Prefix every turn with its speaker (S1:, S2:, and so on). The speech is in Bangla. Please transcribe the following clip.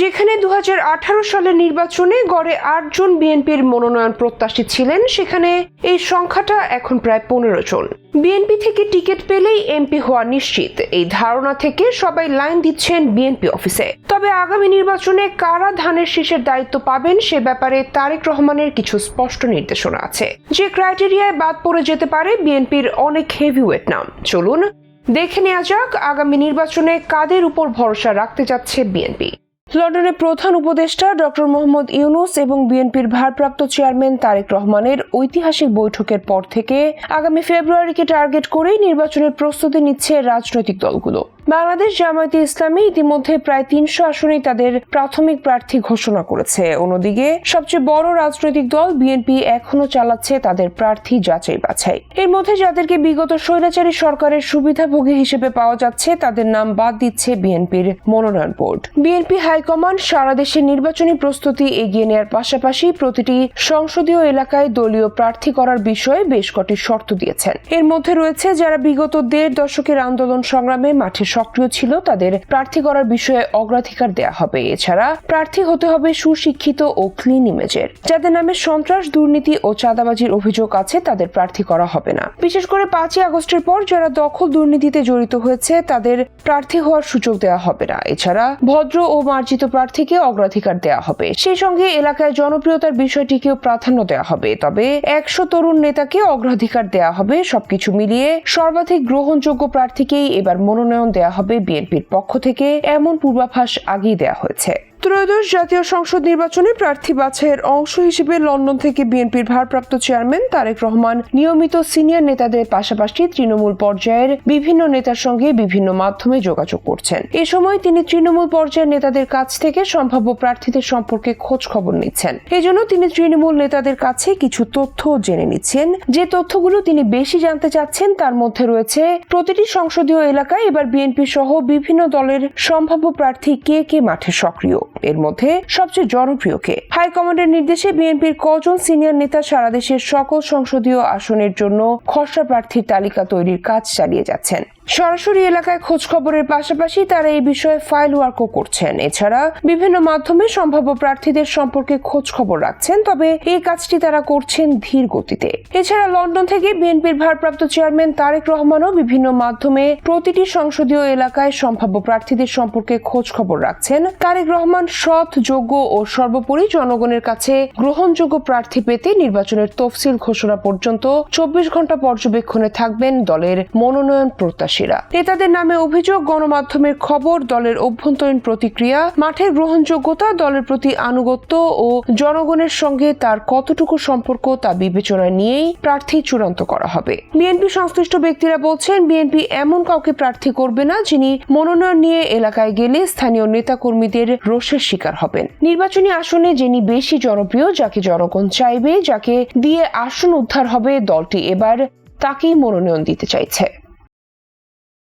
S1: যেখানে দু হাজার আঠারো সালের নির্বাচনে গড়ে আটজন বিএনপির মনোনয়ন প্রত্যাশী ছিলেন, সেখানে এই সংখ্যাটা এখন প্রায় পনেরো জন। বিএনপি থেকে টিকিট পেলেই এমপি হওয়া নিশ্চিত। এই ধারণা থেকে সবাই লাইন দিচ্ছেন বিএনপি অফিসে। তবে আগামী নির্বাচনে কারা ধানের শীষের দায়িত্ব পাবেন, সে ব্যাপারে তারেক রহমানের কিছু স্পষ্ট নির্দেশনা আছে। যে ক্রাইটেরিয়ায় বাদ পড়ে যেতে পারে বিএনপির অনেক হেভিওয়েট নাম। চলুন দেখে নেওয়া যাক আগামী নির্বাচনে কাদের উপর ভরসা রাখতে যাচ্ছে বিএনপি। লন্ডনের প্রধান উপদেষ্টা ডক্টর মোহাম্মদ ইউনুস এবং বিএনপির ভারপ্রাপ্ত চেয়ারম্যান তারেক রহমানের ঐতিহাসিক বৈঠকের পর থেকে আগামী ফেব্রুয়ারিকে টার্গেট করেই নির্বাচনের প্রস্তুতি নিচ্ছে রাজনৈতিক দলগুলো। বাংলাদেশ জামায়াতে ইসলামী ইতিমধ্যে প্রায় তিনশো আসনেই তাদের প্রাথমিক প্রার্থী ঘোষণা করেছে। অন্যদিকে, সবচেয়ে বড় রাজনৈতিক দল বিএনপি এখনও চালাচ্ছে তাদের প্রার্থী যাচাই বাছাই। এর মধ্যে যাদেরকে বিগত স্বৈরাচারী সরকারের সুবিধাভোগী হিসেবে পাওয়া যাচ্ছে, তাদের নাম বাদ দিচ্ছে বিএনপির মনোনয়ন বোর্ড। বিএনপি হাইকমান্ড সারা দেশে নির্বাচনী প্রস্তুতি এগিয়ে নেওয়ার পাশাপাশি প্রতিটি সংসদীয় এলাকায় দলীয় প্রার্থী করার বিষয়ে বেশ কটি শর্ত দিয়েছেন। এর মধ্যে রয়েছে, যারা বিগত দেড় দশকের আন্দোলন সংগ্রামে মাঠে সক্রিয় ছিল, তাদের প্রার্থী করার বিষয়ে অগ্রাধিকার দেওয়া হবে। এছাড়া প্রার্থী হতে হবে সুশিক্ষিত ও ক্লিন ইমেজের যাদের নামে সন্ত্রাস, দুর্নীতি ও চাঁদাবাজির অভিযোগ আছে, তাদের প্রার্থী করা হবে না। বিশেষ করে পাঁচই আগস্টের পর যারা দখল দুর্নীতিতে জড়িত হয়েছে, তাদের প্রার্থী হওয়ার সুযোগ দেওয়া হবে না। এছাড়া ভদ্র ও মার্জিত প্রার্থীকে অগ্রাধিকার দেওয়া হবে। সেই সঙ্গে এলাকায় জনপ্রিয়তার বিষয়টিকেও প্রাধান্য দেওয়া হবে। তবে একশো তরুণ নেতাকে অগ্রাধিকার দেওয়া হবে। সবকিছু মিলিয়ে সর্বাধিক গ্রহণযোগ্য প্রার্থীকেই এবার মনোনয়ন দেওয়া হবে বিএনপির পক্ষ থেকে এমন পূর্বাভাস আগেই দেয়া হয়েছে। ত্রয়োদশ জাতীয় সংসদ নির্বাচনে প্রার্থী বাছাইয়ের অংশ হিসেবে লন্ডন থেকে বিএনপির ভারপ্রাপ্ত চেয়ারম্যান তারেক রহমান, নিয়মিত সিনিয়র নেতাদের পাশাপাশি তৃণমূল পর্যায়ের বিভিন্ন নেতার সঙ্গে বিভিন্ন মাধ্যমে যোগাযোগ করছেন। এ সময় তিনি তৃণমূল পর্যায়ের নেতাদের কাছ থেকে সম্ভাব্য প্রার্থীদের সম্পর্কে খোঁজ খবর নিচ্ছেন। এজন্য তিনি তৃণমূল নেতাদের কাছে কিছু তথ্য জেনে নিচ্ছেন। যে তথ্যগুলো তিনি বেশি জানতে চাচ্ছেন, তার মধ্যে রয়েছে, প্রতিটি সংসদীয় এলাকায় এবার বিএনপি সহ বিভিন্ন দলের সম্ভাব্য প্রার্থী কে কে মাঠে সক্রিয়? এর মধ্যে সবচেয়ে জনপ্রিয় কে? হাইকমান্ডের নির্দেশে বিএনপির কজন সিনিয়র নেতা সারা দেশের সকল সংসদীয় আসনের জন্য খসড়া প্রার্থীর তালিকা তৈরির কাজ চালিয়ে যাচ্ছেন। সরাসরি এলাকায় খোঁজ খবরের পাশাপাশি তারা এই বিষয়ে ফাইল ওয়ার্কও করছেন। এছাড়া বিভিন্ন মাধ্যমে সম্ভাব্য প্রার্থীদের সম্পর্কে খোঁজ খবর রাখছেন, তবে এই কাজটি তারা করছেন ধীর গতিতে। এছাড়া লন্ডন থেকে বিএনপির ভারপ্রাপ্ত চেয়ারম্যান তারেক রহমানও বিভিন্ন মাধ্যমে প্রতিটি সংসদীয় এলাকায় সম্ভাব্য প্রার্থীদের সম্পর্কে খোঁজ খবর রাখছেন। তারেক রহমান সৎ, যোগ্য ও সর্বোপরি জনগণের কাছে গ্রহণযোগ্য প্রার্থী পেতে নির্বাচনের তফসিল ঘোষণা পর্যন্ত চব্বিশ ঘণ্টা পর্যবেক্ষণে থাকবেন দলের মনোনয়ন প্রত্যাশীরা নেতাদের নামে অভিযোগ, গণমাধ্যমের খবর, দলের অভ্যন্তরীণ প্রতিক্রিয়া, মাঠের গ্রহণযোগ্যতা, দলের প্রতি আনুগত্য ও জনগণের সঙ্গে তার কতটুকু সম্পর্ক তা বিবেচনা নিয়েই প্রার্থী চূড়ান্ত করা হবে। বিএনপি সংশ্লিষ্ট ব্যক্তিরা বলছেন, বিএনপি এমন কাউকে প্রার্থী করবে না যিনি মনোনয়ন নিয়ে এলাকায় গেলে স্থানীয় নেতাকর্মীদের রোষের শিকার হবেন। নির্বাচনী আসনে যিনি বেশি জনপ্রিয়, যাকে জনগণ চাইবে, যাকে দিয়ে আসন উদ্ধার হবে দলটি, এবার তাকেই মনোনয়ন দিতে চাইছে।